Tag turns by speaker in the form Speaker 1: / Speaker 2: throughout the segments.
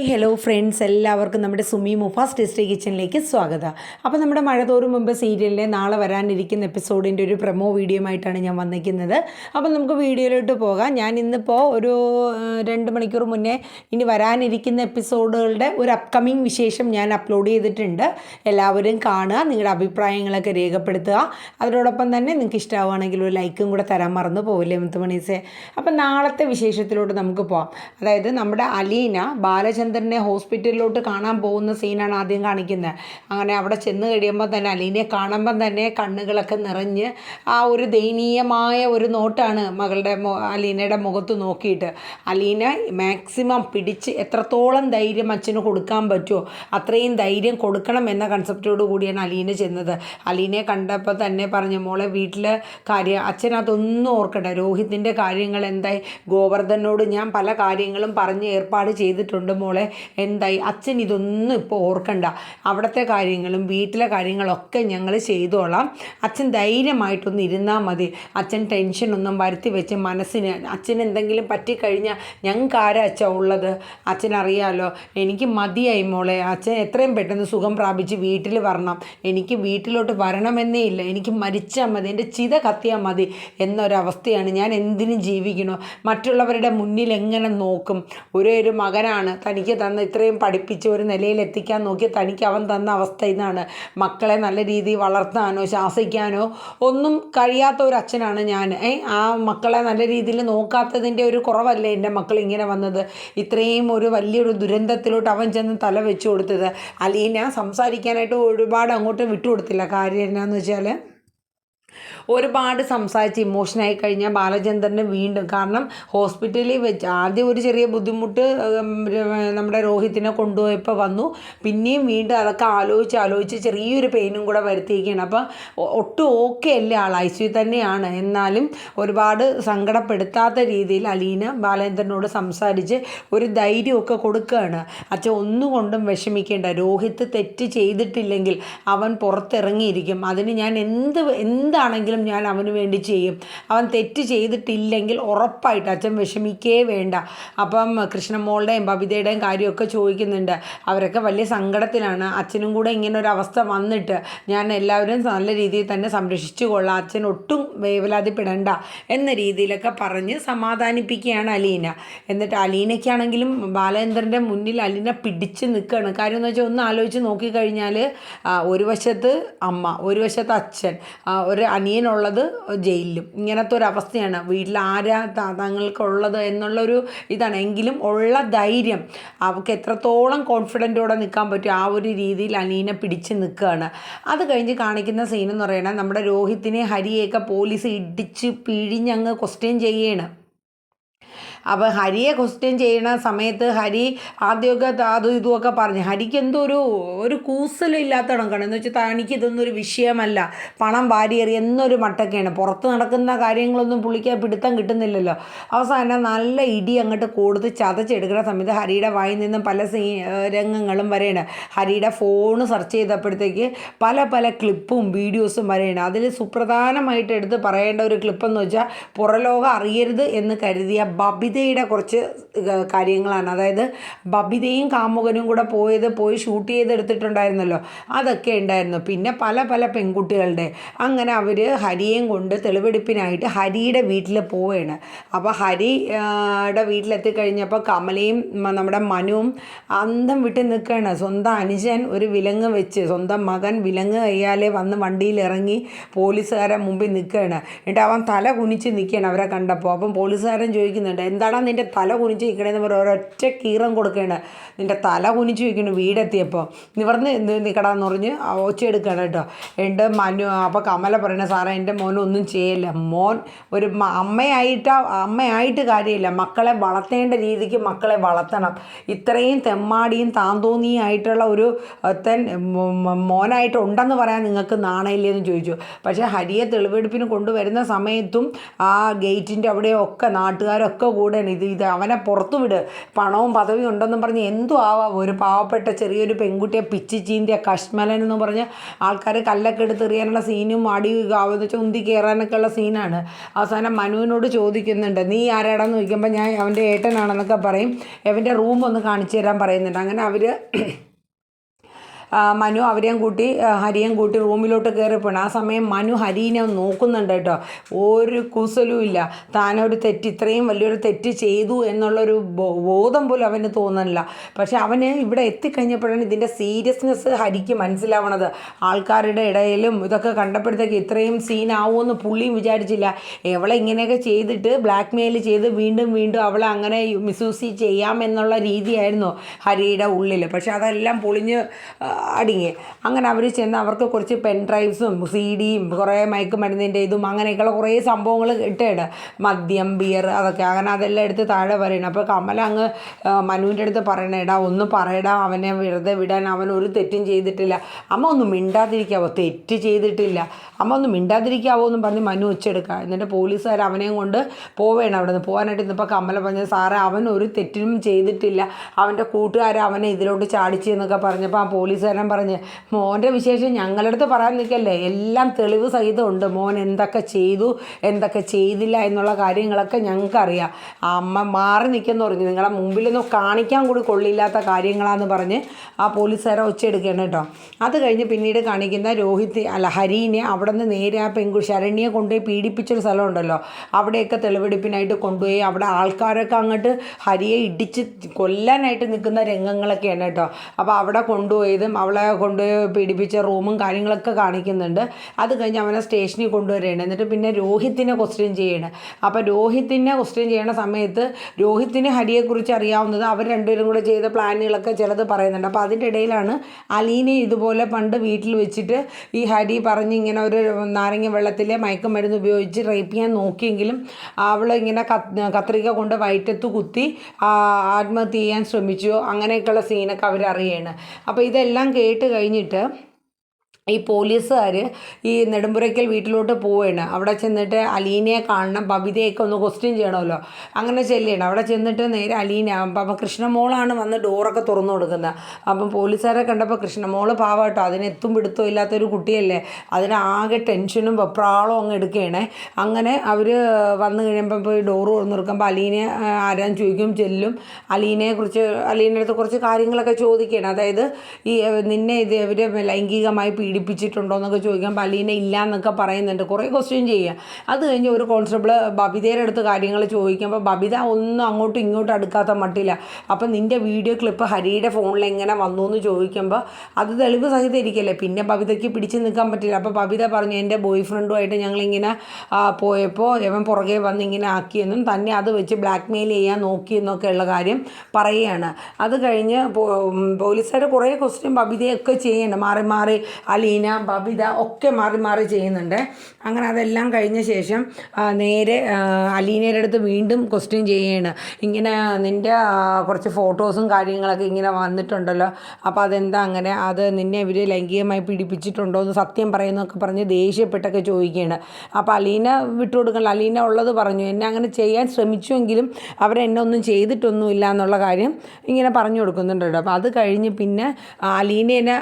Speaker 1: Hello friends എല്ലാവർക്കും നമ്മുടെ സുമി മുഫാസ് ടെസ്റ്റി കിച്ചണിലേക്ക് സ്വാഗതം. അപ്പോൾ നമ്മുടെ മഴ തോറും മുമ്പ് സീരിയലിലെ നാളെ വരാനിരിക്കുന്ന എപ്പിസോഡിന്റെ ഒരു പ്രൊമോ വീഡിയോ ആയിട്ടാണ് ഞാൻ വന്നിരിക്കുന്നത്. അപ്പോൾ നമുക്ക് വീഡിയോയിലോട്ട് പോകാം. ഞാൻ ഇന്നിപ്പോൾ ഒരു രണ്ട് മണിക്കൂർ മുന്നേ ഇനി വരാനിരിക്കുന്ന എപ്പിസോഡുകളുടെ ഒരു അപ്കമിങ് വിശേഷം ഞാൻ അപ്ലോഡ് ചെയ്തിട്ടുണ്ട്. എല്ലാവരും കാണുക നിങ്ങളുടെ അഭിപ്രായങ്ങളൊക്കെ രേഖപ്പെടുത്തുക. അതിനോടൊപ്പം തന്നെ നിങ്ങൾക്ക് ഇഷ്ടമാവുകയാണെങ്കിൽ ഒരു ലൈക്കും കൂടെ തരാൻ മറന്നു പോവില്ലേ മുത്തുമണീസെ? അപ്പം നാളത്തെ വിശേഷത്തിലോട്ട് നമുക്ക് പോകാം അതായത് നമ്മുടെ അലീന ബാലചന്ദ്രനെ ഹോസ്പിറ്റലിലോട്ട് കാണാൻ പോകുന്ന സീനാണ് ആദ്യം കാണിക്കുന്നത് അങ്ങനെ അവിടെ ചെന്ന് കഴിയുമ്പോൾ തന്നെ അലീനയെ കാണുമ്പം തന്നെ കണ്ണുകളൊക്കെ നിറഞ്ഞ് ആ ഒരു ദയനീയമായ ഒരു നോട്ടാണ് മകളുടെ അലീനയുടെ മുഖത്ത് നോക്കിയിട്ട്. അലീന മാക്സിമം പിടിച്ച് എത്രത്തോളം ധൈര്യം അച്ഛന് കൊടുക്കാൻ പറ്റുമോ അത്രയും ധൈര്യം കൊടുക്കണം എന്ന കൺസെപ്റ്റോട് കൂടിയാണ് അലീന ചെന്നത്. അലീനയെ കണ്ടപ്പോൾ തന്നെ പറഞ്ഞു മോളെ വീട്ടിലെ കാര്യം ഓർക്കട്ടെ ഓർക്കണ്ട. രോഹിത്തിന്റെ കാര്യങ്ങൾ എന്തായി? ഗോവർദ്ധനോട് ഞാൻ പല കാര്യങ്ങളും പറഞ്ഞ് ഏർപ്പാട് ചെയ്തിട്ടുണ്ട് മോളെ. എന്തായി? അച്ഛൻ ഇതൊന്നും ഇപ്പോൾ ഓർക്കണ്ട. അവിടുത്തെ കാര്യങ്ങളും വീട്ടിലെ കാര്യങ്ങളൊക്കെ ഞങ്ങൾ ചെയ്തോളാം. അച്ഛൻ ധൈര്യമായിട്ടൊന്ന് ഇരുന്നാൽ മതി. അച്ഛൻ ടെൻഷനൊന്നും വരുത്തി വെച്ച് മനസ്സിന് അച്ഛൻ എന്തെങ്കിലും പറ്റിക്കഴിഞ്ഞാൽ ഞങ്ങൾക്ക് ആരാ അച്ഛ ഉള്ളത്? അച്ഛനറിയാലോ. എനിക്ക് മതിയായി മോളെ. അച്ഛൻ എത്രയും പെട്ടെന്ന് സുഖം പ്രാപിച്ച് വീട്ടിൽ വരണം. എനിക്ക് വീട്ടിലോട്ട് വരണമെന്നേ ഇല്ല. എനിക്ക് മരിച്ചാൽ മതി. എന്റെ ചിത കത്തിയാൽ മതി എന്നൊരവസ്ഥയാണ് ഞാൻ എന്തിനും ജീവിക്കണോ. മറ്റുള്ളവരുടെ മുന്നിൽ എങ്ങനെ നോക്കും? ഒരേ ഒരു മകനാണ് തനിക്ക് തന്ന ഇത്രയും പഠിപ്പിച്ച് ഒരു നിലയിൽ എത്തിക്കാൻ നോക്കി തനിക്ക് അവൻ തന്ന അവസ്ഥ ഇതാണ്. മക്കളെ നല്ല രീതിയിൽ വളർത്താനോ ശാസിക്കാനോ ഒന്നും കഴിയാത്ത ഒരു അച്ഛനാണ് ഞാൻ. ഏ ആ മക്കളെ നല്ല രീതിയിൽ നോക്കാത്തതിന്റെ ഒരു കുറവല്ലേ എന്റെ മക്കൾ ഇങ്ങനെ വന്നത്? ഇത്രയും ഒരു വലിയൊരു ദുരന്തത്തിലോട്ട് അവൻ ചെന്ന് തല വെച്ചു കൊടുത്തത്. അലീന സംസാരിക്കാനായിട്ട് ഒരുപാട് അങ്ങോട്ട് വിട്ടുകൊടുത്തില്ല. കാര്യം എന്നാന്ന് വെച്ചാൽ ഒരുപാട് സംസാരിച്ച് ഇമോഷനായി കഴിഞ്ഞാൽ ബാലചന്ദ്രന് വീണ്ടും കാരണം ഹോസ്പിറ്റലിൽ വെച്ച് ആദ്യം ഒരു ചെറിയ ബുദ്ധിമുട്ട് നമ്മുടെ രോഹിത്തിനെ കൊണ്ടുപോയപ്പോൾ വന്നു. പിന്നെയും വീണ്ടും അതൊക്കെ ആലോചിച്ച് ആലോചിച്ച് ചെറിയൊരു പെയിനും കൂടെ വരുത്തിയിരിക്കുകയാണ്. അപ്പം ഒട്ടും ഓക്കെ അല്ല ആൾ ഐ സി തന്നെയാണ്. എന്നാലും ഒരുപാട് സങ്കടപ്പെടുത്താത്ത രീതിയിൽ അലീന ബാലേന്ദ്രനോട് സംസാരിച്ച് ഒരു ധൈര്യമൊക്കെ കൊടുക്കുകയാണ്. അച്ഛൻ ഒന്നുകൊണ്ടും വിഷമിക്കേണ്ട. രോഹിത്ത് തെറ്റ് ചെയ്തിട്ടില്ലെങ്കിൽ അവൻ പുറത്തിറങ്ങിയിരിക്കും. അതിന് ഞാൻ എന്ത് എന്ത് എന്താണെങ്കിലും ഞാൻ അവന് വേണ്ടി ചെയ്യും. അവൻ തെറ്റ് ചെയ്തിട്ടില്ലെങ്കിൽ ഉറപ്പായിട്ട് അച്ഛൻ വിഷമിക്കേ വേണ്ട. അപ്പം കൃഷ്ണമോളുടെയും ബബിതയുടെയും കാര്യമൊക്കെ ചോദിക്കുന്നുണ്ട്. അവരൊക്കെ വലിയ സങ്കടത്തിലാണ്. അച്ഛനും കൂടെ ഇങ്ങനെ ഒരു അവസ്ഥ വന്നിട്ട് ഞാൻ എല്ലാവരും നല്ല രീതിയിൽ തന്നെ സംരക്ഷിച്ചു കൊള്ളാം. അച്ഛൻ ഒട്ടും വേവലാതിപ്പെടണ്ട എന്ന രീതിയിലൊക്കെ പറഞ്ഞ് സമാധാനിപ്പിക്കുകയാണ് അലീന. എന്നിട്ട് അലീനയ്ക്കാണെങ്കിലും ബാലേന്ദ്രന്റെ മുന്നിൽ അലീന പിടിച്ച് നിൽക്കുകയാണ്. കാര്യം എന്ന് വെച്ചാൽ ഒന്ന് ആലോചിച്ച് നോക്കിക്കഴിഞ്ഞാൽ ഒരു വശത്ത് അമ്മ ഒരു വശത്ത് അച്ഛൻ ഒരു അനിയനുള്ളത് ജയിലിലും. ഇങ്ങനത്തെ ഒരു അവസ്ഥയാണ്. വീട്ടിൽ ആരാ തങ്ങൾക്കുള്ളത് എന്നുള്ളൊരു ഇതാണ്. എങ്കിലും ഉള്ള ധൈര്യം അവർക്ക് എത്രത്തോളം കോൺഫിഡന്റോടെ നിൽക്കാൻ പറ്റും ആ ഒരു രീതിയിൽ അനിയനെ പിടിച്ച് നിൽക്കുകയാണ്. അത് കഴിഞ്ഞ് കാണിക്കുന്ന സീൻ എന്ന് പറയുന്നത് നമ്മുടെ രോഹിത്തിനെ ഹരിയെയൊക്കെ പോലീസ് ഇടിച്ച് പിഴിഞ്ഞങ്ങ് ക്വസ്റ്റ്യൻ ചെയ്യാണ് അപ്പോൾ ഹരിയെ ക്വസ്റ്റ്യൻ ചെയ്യണ സമയത്ത് ഹരി ആദ്യമൊക്കെ അതും ഇതുമൊക്കെ പറഞ്ഞു. ഹരിക്ക് എന്തോ ഒരു ഒരു കൂസലും ഇല്ലാത്ത കണക്കാണ്. എന്ന് വെച്ചാൽ തനിക്ക് ഇതൊന്നും ഒരു വിഷയമല്ല. പണം വാരിയേറി എന്നൊരു മട്ടൊക്കെയാണ്. പുറത്ത് നടക്കുന്ന കാര്യങ്ങളൊന്നും പുള്ളിക്ക് പിടുത്തം കിട്ടുന്നില്ലല്ലോ. അവസാനം നല്ല ഇടി അങ്ങോട്ട് കൊടുത്ത് ചതച്ചെടുക്കുന്ന സമയത്ത് ഹരിയുടെ വായിൽ നിന്നും പല സീ രംഗങ്ങളും വരെയാണ്. ഹരിയുടെ ഫോണ് സെർച്ച് ചെയ്തപ്പോഴത്തേക്ക് പല പല ക്ലിപ്പും വീഡിയോസും വരെയാണ്. അതിൽ സുപ്രധാനമായിട്ട് എടുത്ത് പറയേണ്ട ഒരു ക്ലിപ്പെന്ന് വെച്ചാൽ പുറലോകം അറിയരുത് എന്ന് കരുതിയ ബബിതയുടെ കുറച്ച് കാര്യങ്ങളാണ്. അതായത് ബബിതയും കാമുകനും കൂടെ പോയത് പോയി ഷൂട്ട് ചെയ്തെടുത്തിട്ടുണ്ടായിരുന്നല്ലോ. അതൊക്കെ ഉണ്ടായിരുന്നു. പിന്നെ പല പല പെൺകുട്ടികളുടെ. അങ്ങനെ അവർ ഹരിയെയും കൊണ്ട് തെളിവെടുപ്പിനായിട്ട് ഹരിയുടെ വീട്ടിൽ പോവുകയാണ് അപ്പോൾ ഹരിയുടെ വീട്ടിലെത്തി കഴിഞ്ഞപ്പോൾ കമലയും നമ്മുടെ മനുവും അന്തം വിട്ട് നിൽക്കുകയാണ് സ്വന്തം അനുജൻ ഒരു വിലങ്ങ് വെച്ച് സ്വന്തം മകൻ വിലങ്ങ് കയ്യാലെ വന്ന് വണ്ടിയിൽ ഇറങ്ങി പോലീസുകാരൻ മുമ്പിൽ നിൽക്കുകയാണ് എന്നിട്ട് അവൻ തല കുനിച്ച് നിൽക്കുകയാണ് അവരെ കണ്ടപ്പോൾ അപ്പം പോലീസുകാരൻ ചോദിക്കുന്നുണ്ട് എന്താടാ നിന്റെ തല കുനിച്ച് നിൽക്കണേന്ന് പറഞ്ഞ ഒരൊറ്റ കീറം കൊടുക്കുകയാണ് നിന്റെ തല കുനിച്ച് വയ്ക്കുന്നു വീടെത്തിയപ്പോൾ നിവർന്ന് നിൽക്കടാന്ന് പറഞ്ഞ് ഒച്ചയെടുക്കുകയാണ് കേട്ടോ. എന്റെ മനു അപ്പോൾ കമല പറയണ സാറേ എന്റെ മോൻ ഒന്നും ചെയ്യില്ല. മോൻ ഒരു അമ്മയായിട്ട് അമ്മയായിട്ട് കാര്യമില്ല. മക്കളെ വളർത്തേണ്ട രീതിക്ക് മക്കളെ വളർത്തണം. ഇത്രയും തെമ്മാടിയും താന്തോന്നിയും ആയിട്ടുള്ള ഒരു തൻ മോനായിട്ട് ഉണ്ടെന്ന് പറയാൻ നിങ്ങൾക്ക് നാണയില്ലേന്ന് ചോദിച്ചു. പക്ഷേ ഹരിയെ തെളിവെടുപ്പിന് കൊണ്ടുവരുന്ന സമയത്തും ആ ഗേറ്റിന്റെ അവിടെയൊക്കെ നാട്ടുകാരൊക്കെ കൂടെ വിടുകയാണ് ഇത് ഇത് അവനെ പുറത്തു വിട്. പണവും പദവിയും ഉണ്ടെന്നും പറഞ്ഞ് എന്തു ആവാം? ഒരു പാവപ്പെട്ട ചെറിയൊരു പെൺകുട്ടിയെ പിച്ചി ചീന്തിയ കശ്മലൻ എന്ന് പറഞ്ഞ് ആൾക്കാർ കല്ലൊക്കെ എടുത്ത് എറിയാനുള്ള സീനും അടി ഉന്തി കയറാനൊക്കെ ഉള്ള സീനാണ്. അവസാനം മനുവിനോട് ചോദിക്കുന്നുണ്ട് നീ ആരാടാന്ന് ചോദിക്കുമ്പോൾ ഞാൻ അവന്റെ ഏട്ടനാണെന്നൊക്കെ പറയും. അവന്റെ റൂം ഒന്ന് കാണിച്ചു തരാൻ പറയുന്നുണ്ട്. അങ്ങനെ അവർ മനു അവരെയും കൂട്ടി ഹരിയും കൂട്ടി റൂമിലോട്ട് കയറിപ്പോണം ആ സമയം മനു ഹരീനെ നോക്കുന്നുണ്ട് കേട്ടോ. ഒരു കുസലും ഇല്ല. താനൊരു തെറ്റ് ഇത്രയും വലിയൊരു തെറ്റ് ചെയ്തു എന്നുള്ളൊരു ബോധം പോലും അവന് തോന്നുന്നില്ല. പക്ഷെ അവന് ഇവിടെ എത്തിക്കഴിഞ്ഞപ്പോഴാണ് ഇതിന്റെ സീരിയസ്നെസ് ഹരിക്ക് മനസ്സിലാവണത്. ആൾക്കാരുടെ ഇടയിലും ഇതൊക്കെ കണ്ടപ്പോഴത്തേക്ക് ഇത്രയും സീൻ എന്ന് പുള്ളിയും വിചാരിച്ചില്ല. എവളെ ഇങ്ങനെയൊക്കെ ചെയ്തിട്ട് ബ്ലാക്ക് മെയിൽ ചെയ്ത് വീണ്ടും വീണ്ടും അവളെ അങ്ങനെ മിസ്യൂസ് ചെയ്യാമെന്നുള്ള രീതിയായിരുന്നു ഹരിയുടെ ഉള്ളിൽ പക്ഷെ അതെല്ലാം പൊളിഞ്ഞ് അടുങ്ങി. അങ്ങനെ അവർ ചെന്ന് അവർക്ക് കുറച്ച് പെൻ ഡ്രൈവ്സും സി ഡിയും കുറേ മയക്കുമരുന്നിന്റെ ഇതും അങ്ങനെയൊക്കെയുള്ള കുറേ സംഭവങ്ങൾ ഇട്ടാണ്. മദ്യം ബിയർ അതൊക്കെ. അങ്ങനെ അതെല്ലാം എടുത്ത് താഴെ പറയണം. അപ്പോൾ കമല അങ്ങ് മനുവിന്റെ അടുത്ത് പറയണേടാ ഒന്ന് പറയടാ. അവനെ വെറുതെ വിടാൻ അവൻ ഒരു തെറ്റും ചെയ്തിട്ടില്ല. അമ്മ ഒന്ന് മിണ്ടാതിരിക്കാവോ? തെറ്റ് ചെയ്തിട്ടില്ല. അമ്മ ഒന്ന് മിണ്ടാതിരിക്കാവോ? എന്ന് പറഞ്ഞ് മനു വെച്ചെടുക്കുക എന്നിട്ട് പോലീസുകാർ അവനെയും കൊണ്ട് പോവേണം അവിടെ നിന്ന് പോകാനായിട്ട് ഇന്നിപ്പോൾ കമല പറഞ്ഞത് സാറേ അവൻ ഒരു തെറ്റിനും ചെയ്തിട്ടില്ല. അവന്റെ കൂട്ടുകാർ അവനെ ഇതിലോട്ട് ചാടിച്ചു എന്നൊക്കെ പറഞ്ഞപ്പോൾ ആ പോലീസുകാരൻ പറഞ്ഞ്. മോന്റെ വിശേഷം ഞങ്ങളുടെ അടുത്ത് പറയാൻ നിൽക്കല്ലേ? എല്ലാം തെളിവ് സഹിതമുണ്ട് മോൻ എന്തൊക്കെ ചെയ്തു എന്തൊക്കെ ചെയ്തില്ല എന്നുള്ള കാര്യങ്ങളൊക്കെ ഞങ്ങൾക്കറിയാം. അമ്മ മാറി നിൽക്കെന്ന് പറഞ്ഞു. നിങ്ങളെ മുമ്പിലൊന്നും കാണിക്കാൻ കൂടി കൊള്ളില്ലാത്ത കാര്യങ്ങളാന്ന് പറഞ്ഞ് ആ പോലീസുകാരെ ഒച്ചയെടുക്കുകയാണ് കേട്ടോ. അത് കഴിഞ്ഞ് പിന്നീട് കാണിക്കുന്ന രോഹിത് അല്ല ഹരീനെ അവിടെ നിന്ന് നേരെ ആ പെങ്കു ശരണ്യെ കൊണ്ടുപോയി പീഡിപ്പിച്ചൊരു സ്ഥലമുണ്ടല്ലോ. അവിടെയൊക്കെ തെളിവെടുപ്പിനായിട്ട് കൊണ്ടുപോയി. അവിടെ ആൾക്കാരൊക്കെ അങ്ങോട്ട് ഹരിയെ ഇടിച്ച് കൊല്ലാനായിട്ട് നിൽക്കുന്ന രംഗങ്ങളൊക്കെയാണ് കേട്ടോ. അപ്പോൾ അവിടെ കൊണ്ടുപോയതും അവളെ കൊണ്ട് പീഡിപ്പിച്ച റൂമും കാര്യങ്ങളൊക്കെ കാണിക്കുന്നുണ്ട്. അത് കഴിഞ്ഞ് അവനെ സ്റ്റേഷനിൽ കൊണ്ടുവരികയാണ്. എന്നിട്ട് പിന്നെ രോഹിത്തിനെ ക്വസ്റ്റ്യൻ ചെയ്യണം അപ്പോൾ രോഹിത്തിനെ ക്വസ്റ്റ്യൻ ചെയ്യണ സമയത്ത് രോഹിത്തിന് ഹരിയെക്കുറിച്ച് അറിയാവുന്നത് അവർ രണ്ടുപേരും കൂടെ ചെയ്ത പ്ലാനുകളൊക്കെ ചിലത് പറയുന്നുണ്ട്. അപ്പോൾ അതിന്റെ ഇടയിലാണ് അലീനെ ഇതുപോലെ പണ്ട് വീട്ടിൽ വെച്ചിട്ട് ഈ ഹരി പറഞ്ഞ് ഇങ്ങനെ ഒരു നാരങ്ങ വെള്ളത്തിലെ മയക്കുമരുന്ന് ഉപയോഗിച്ച് റേപ്പ് ചെയ്യാൻ നോക്കിയെങ്കിലും അവൾ ഇങ്ങനെ കത്രിക കൊണ്ട് വയറ്റത്ത് കുത്തി ആത്മഹത്യ ചെയ്യാൻ ശ്രമിച്ചു. അങ്ങനെയൊക്കെയുള്ള സീനൊക്കെ അവർ അപ്പോൾ ഇതെല്ലാം കേട്ട് കഴിഞ്ഞിട്ട് ഈ പോലീസുകാർ ഈ നെടുമ്പുരയ്ക്കൽ വീട്ടിലോട്ട് പോവുകയാണ് അവിടെ ചെന്നിട്ട് അലീനയെ കാണണം ബബിതയൊക്കെ ഒന്ന് ക്വസ്റ്റ്യൻ ചെയ്യണമല്ലോ. അങ്ങനെ ചെല്ലുകയാണ്. അവിടെ ചെന്നിട്ട് നേരെ അലീന അപ്പം കൃഷ്ണമോളാണ് വന്ന് ഡോറൊക്കെ തുറന്നു കൊടുക്കുന്നത്. അപ്പം പോലീസുകാരെ കണ്ടപ്പോൾ കൃഷ്ണമോൾ പാവാട്ടോ അതിന് എത്തും പിടുത്തവും ഇല്ലാത്തൊരു കുട്ടിയല്ലേ? അതിന് ആകെ ടെൻഷനും വെപ്രാളവും അങ്ങ് എടുക്കുകയാണ്. അങ്ങനെ അവർ വന്നു കഴിയുമ്പോൾ പോയി ഡോറ് തുറന്നു കൊടുക്കുമ്പോൾ അലീനെ ആരാൻ ചോദിക്കും ചെല്ലും. അലീനയെക്കുറിച്ച് അലീനടുത്ത് കുറച്ച് കാര്യങ്ങളൊക്കെ ചോദിക്കുകയാണ്. അതായത് ഈ നിന്നെ ഇത് ഇവർ ലൈംഗികമായി പീഡിപ്പിച്ചിട്ടുണ്ടോ എന്നൊക്കെ ചോദിക്കാൻ പലീന ഇല്ല എന്നൊക്കെ പറയുന്നുണ്ട്. കുറേ ക്വസ്റ്റ്യൻ ചെയ്യുക അത് കഴിഞ്ഞ് ഒരു കോൺസ്റ്റബിൾ ബബിതയുടെ അടുത്ത് കാര്യങ്ങൾ ചോദിക്കുമ്പോൾ ബബിത ഒന്നും അങ്ങോട്ടും ഇങ്ങോട്ടും അടുക്കാത്ത മട്ടില്ല അപ്പം നിന്റെ വീഡിയോ ക്ലിപ്പ് ഹരിയുടെ ഫോണിൽ എങ്ങനെ വന്നു എന്ന് ചോദിക്കുമ്പോൾ അത് തെളിവ് സഹിതം ഇരിക്കല്ലേ പിന്നെ ബബിതയ്ക്ക് പിടിച്ച് നിൽക്കാൻ പറ്റില്ല. അപ്പോൾ ബബിത പറഞ്ഞു എന്റെ ബോയ് ഫ്രണ്ടുമായിട്ട് ഞങ്ങളിങ്ങനെ പോയപ്പോൾ ഇവൻ പുറകെ വന്ന് ഇങ്ങനെ ആക്കിയെന്നും തന്നെ അത് വെച്ച് ബ്ലാക്ക് മെയിൽ ചെയ്യാൻ നോക്കിയെന്നൊക്കെയുള്ള കാര്യം പറയുകയാണ്. അത് കഴിഞ്ഞ് പോലീസുകാർ കുറേ ക്വസ്റ്റ്യൻ ബബിതയൊക്കെ ചെയ്യണം മാറി മാറി അലീന ബബിത ഒക്കെ മാറി മാറി ചെയ്യുന്നുണ്ട്. അങ്ങനെ അതെല്ലാം കഴിഞ്ഞ ശേഷം നേരെ അലീനയുടെ അടുത്ത് വീണ്ടും ക്വസ്റ്റ്യൻ ചെയ്യുകയാണ്. ഇങ്ങനെ നിന്റെ കുറച്ച് ഫോട്ടോസും കാര്യങ്ങളൊക്കെ ഇങ്ങനെ വന്നിട്ടുണ്ടല്ലോ. അപ്പോൾ അതെന്താ അങ്ങനെ? അത് നിന്നെ ഇവർ ലൈംഗികമായി പീഡിപ്പിച്ചിട്ടുണ്ടോ എന്ന് സത്യം പറയുന്നൊക്കെ പറഞ്ഞ് ദേഷ്യപ്പെട്ടൊക്കെ ചോദിക്കുകയാണ്. അപ്പോൾ അലീന വിട്ടുകൊടുക്കണ്ട അലീന ഉള്ളത് പറഞ്ഞു. എന്നെ അങ്ങനെ ചെയ്യാൻ ശ്രമിച്ചുവെങ്കിലും അവരെന്നെ ഒന്നും ചെയ്തിട്ടൊന്നുമില്ല എന്നുള്ള കാര്യം ഇങ്ങനെ പറഞ്ഞു കൊടുക്കുന്നുണ്ട് അപ്പോൾ അത് കഴിഞ്ഞ് പിന്നെ അലീനേനെ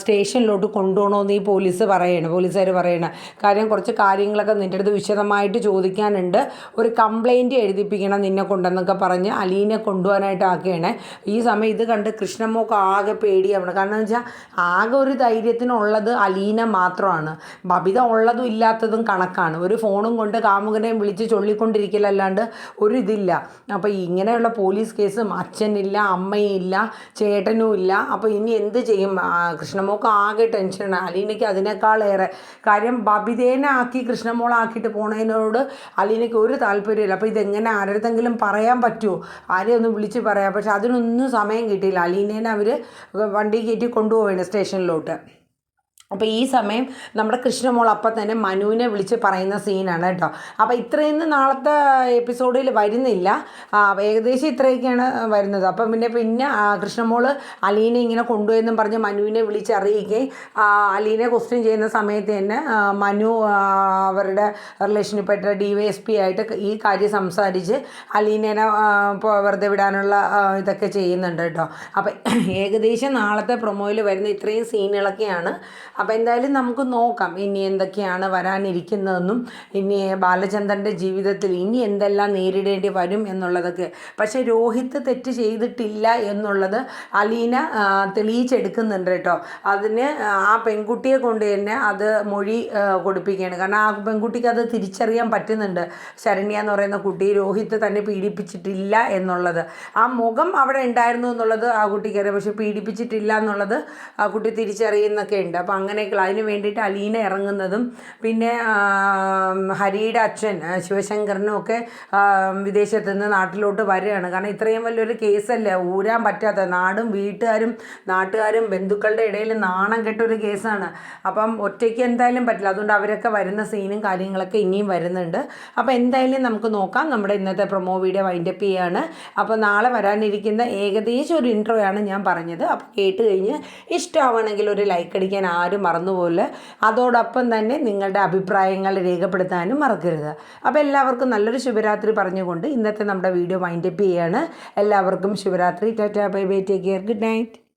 Speaker 1: സ്റ്റേഷനിലോട്ട് സ്റ്റേഷനിലോട്ട് കൊണ്ടുപോകണമെന്ന് ഈ പോലീസ് പറയണം? പോലീസുകാർ പറയണം. കാര്യം കുറച്ച് കാര്യങ്ങളൊക്കെ നിന്റെ അടുത്ത് വിശദമായിട്ട് ചോദിക്കാനുണ്ട്. ഒരു കംപ്ലൈന്റ് എഴുതിപ്പിക്കണം നിന്നെ കൊണ്ടെന്നൊക്കെ പറഞ്ഞ് അലീനെ കൊണ്ടുപോകാനായിട്ട് ആക്കുകയാണ്. ഈ സമയം ഇത് കണ്ട് കൃഷ്ണമോക്ക് ആകെ പേടിയാവണം. കാരണം എന്ന് വെച്ചാൽ ആകെ ഒരു ധൈര്യത്തിനുള്ളത് അലീന മാത്രമാണ്. ബബിത ഉള്ളതും ഇല്ലാത്തതും കണക്കാണ്. ഒരു ഫോണും കൊണ്ട് കാമുകനെയും വിളിച്ച് ചൊല്ലിക്കൊണ്ടിരിക്കലല്ലാണ്ട് ഒരു ഇതില്ല. അപ്പോൾ ഇങ്ങനെയുള്ള പോലീസ് കേസും അച്ഛനില്ല അമ്മയില്ല ചേട്ടനും ഇല്ല. അപ്പോൾ ഇനി എന്ത് ചെയ്യും? കൃഷ്ണമോക്ക് ആകെ ടെൻഷനാണ് അലീനയ്ക്ക് അതിനേക്കാളേറെ കാര്യം ബബിതേനെ ആക്കി കൃഷ്ണമോളാക്കിയിട്ട് പോണതിനോട് അലീനയ്ക്ക് ഒരു താല്പര്യമില്ല അപ്പോൾ ഇതെങ്ങനെ ആരടുത്തെങ്കിലും പറയാൻ പറ്റുമോ? ആരെയും ഒന്ന് വിളിച്ച് പറയാം. പക്ഷെ അതിനൊന്നും സമയം കിട്ടിയില്ല. അലീനേനെ അവർ വണ്ടി കയറ്റി കൊണ്ടുപോവുകയാണ് സ്റ്റേഷനിലോട്ട്. അപ്പോൾ ഈ സമയം നമ്മുടെ കൃഷ്ണമോൾ അപ്പം തന്നെ മനുവിനെ വിളിച്ച് പറയുന്ന സീനാണ് കേട്ടോ. അപ്പോൾ ഇത്രയൊന്നും നാളത്തെ എപ്പിസോഡിൽ വരുന്നില്ല. ഏകദേശം ഇത്രയൊക്കെയാണ് വരുന്നത്. അപ്പം പിന്നെ പിന്നെ കൃഷ്ണമോൾ അലീനെ ഇങ്ങനെ കൊണ്ടുപോയെന്നും പറഞ്ഞ് മനുവിനെ വിളിച്ച് അറിയിക്കുകയും അലീനെ ക്വസ്റ്റ്യൻ ചെയ്യുന്ന സമയത്ത് തന്നെ മനു അവരുടെ റിലേഷനിൽപ്പെട്ട ഡി വൈ എസ് പി ആയിട്ട് ഈ കാര്യം സംസാരിച്ച് അലീനേനെ വെറുതെ വിടാനുള്ള ഇതൊക്കെ ചെയ്യുന്നുണ്ട് കേട്ടോ. അപ്പം ഏകദേശം നാളത്തെ പ്രൊമോയിൽ വരുന്ന ഇത്രയും സീനുകളൊക്കെയാണ് അപ്പോൾ എന്തായാലും നമുക്ക് നോക്കാം ഇനി എന്തൊക്കെയാണ് വരാനിരിക്കുന്നതെന്നും ഇനി ബാലചന്ദ്രന്റെ ജീവിതത്തിൽ ഇനി എന്തെല്ലാം നേരിടേണ്ടി വരും എന്നുള്ളതൊക്കെ. പക്ഷേ രോഹിത് തെറ്റ് ചെയ്തിട്ടില്ല എന്നുള്ളത് അലീന തെളിയിച്ചെടുക്കുന്നുണ്ട് കേട്ടോ. അതിന് ആ പെൺകുട്ടിയെ കൊണ്ട് തന്നെ അത് മൊഴി കൊടുപ്പിക്കുകയാണ്. കാരണം ആ പെൺകുട്ടിക്ക് അത് തിരിച്ചറിയാൻ പറ്റുന്നുണ്ട്. ശരണ്യ എന്ന് പറയുന്ന കുട്ടി രോഹിത് തന്നെ പീഡിപ്പിച്ചിട്ടില്ല എന്നുള്ളത്. ആ മുഖം അവിടെ ഉണ്ടായിരുന്നു എന്നുള്ളത് ആ കുട്ടിക്കറിയാം പക്ഷേ പീഡിപ്പിച്ചിട്ടില്ല എന്നുള്ളത് ആ കുട്ടി തിരിച്ചറിയുന്നൊക്കെ ഉണ്ട്. അപ്പോൾ അങ്ങനെയൊക്കെ അതിന് വേണ്ടിയിട്ട് അലീന ഇറങ്ങുന്നതും പിന്നെ ഹരിയുടെ അച്ഛൻ ശിവശങ്കറിനും ഒക്കെ വിദേശത്തു വിദേശത്ത് നിന്ന് നാട്ടിലോട്ട് വരികയാണ്. കാരണം ഇത്രയും വലിയൊരു കേസല്ലേ ഊരാൻ പറ്റാത്ത നാടും വീട്ടുകാരും നാട്ടുകാരും ബന്ധുക്കളുടെ ഇടയിൽ നാണം കെട്ടൊരു കേസാണ്. അപ്പം ഒറ്റയ്ക്ക് എന്തായാലും പറ്റില്ല. അതുകൊണ്ട് അവരൊക്കെ വരുന്ന സീനും കാര്യങ്ങളൊക്കെ ഇനിയും വരുന്നുണ്ട്. അപ്പോൾ എന്തായാലും നമുക്ക് നോക്കാം. നമ്മുടെ ഇന്നത്തെ പ്രൊമോ വീഡിയോ വൈൻഡപ്പ് ചെയ്യാണ്. അപ്പോൾ നാളെ വരാനിരിക്കുന്ന ഏകദേശം ഒരു ഇൻട്രോയാണ് ഞാൻ പറഞ്ഞത്. അപ്പോൾ കേട്ട് കഴിഞ്ഞ് ഇഷ്ടമാവണമെങ്കിൽ ഒരു ലൈക്ക് അടിക്കാൻ ആരും മറന്നുപോലെ അതോടൊപ്പം തന്നെ നിങ്ങളുടെ അഭിപ്രായങ്ങൾ രേഖപ്പെടുത്താനും മറക്കരുത്. അപ്പോൾ എല്ലാവർക്കും നല്ലൊരു ശിവരാത്രി പറഞ്ഞുകൊണ്ട് ഇന്നത്തെ നമ്മുടെ വീഡിയോ വൈൻഡപ്പ് ചെയ്യാണ്. എല്ലാവർക്കും Shivaratri tata bye bye take care. Good night.